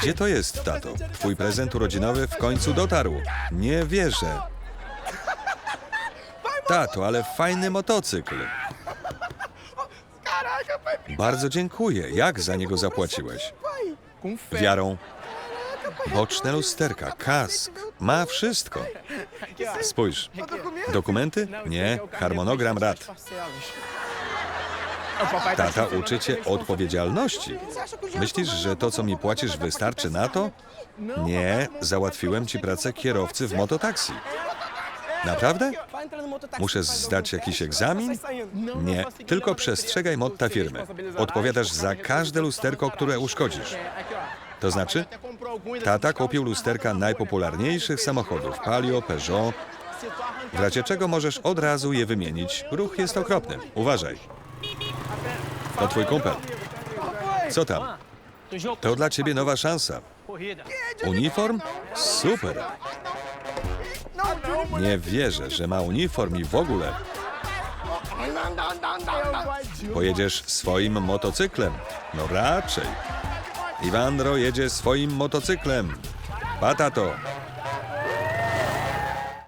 Gdzie to jest, tato? Twój prezent urodzinowy w końcu dotarł. Nie wierzę. Tato, ale fajny motocykl. Bardzo dziękuję. Jak za niego zapłaciłeś? Wiarą. Boczne lusterka, kask. Ma wszystko. Spójrz. Dokumenty? Nie. Harmonogram rat. Tata uczy cię odpowiedzialności. Myślisz, że to, co mi płacisz, wystarczy na to? Nie, załatwiłem ci pracę kierowcy w mototaksi. Naprawdę? Muszę zdać jakiś egzamin? Nie, tylko przestrzegaj motta firmy. Odpowiadasz za każde lusterko, które uszkodzisz. To znaczy? Tata kupił lusterka na najpopularniejszych samochodów Palio, Peugeot. W razie czego możesz od razu je wymienić. Ruch jest okropny. Uważaj. To twój kumpel. Co tam? To dla ciebie nowa szansa. Uniform? Super. Nie wierzę, że ma uniform i w ogóle. Pojedziesz swoim motocyklem. No raczej. Iwandro jedzie swoim motocyklem. Patato.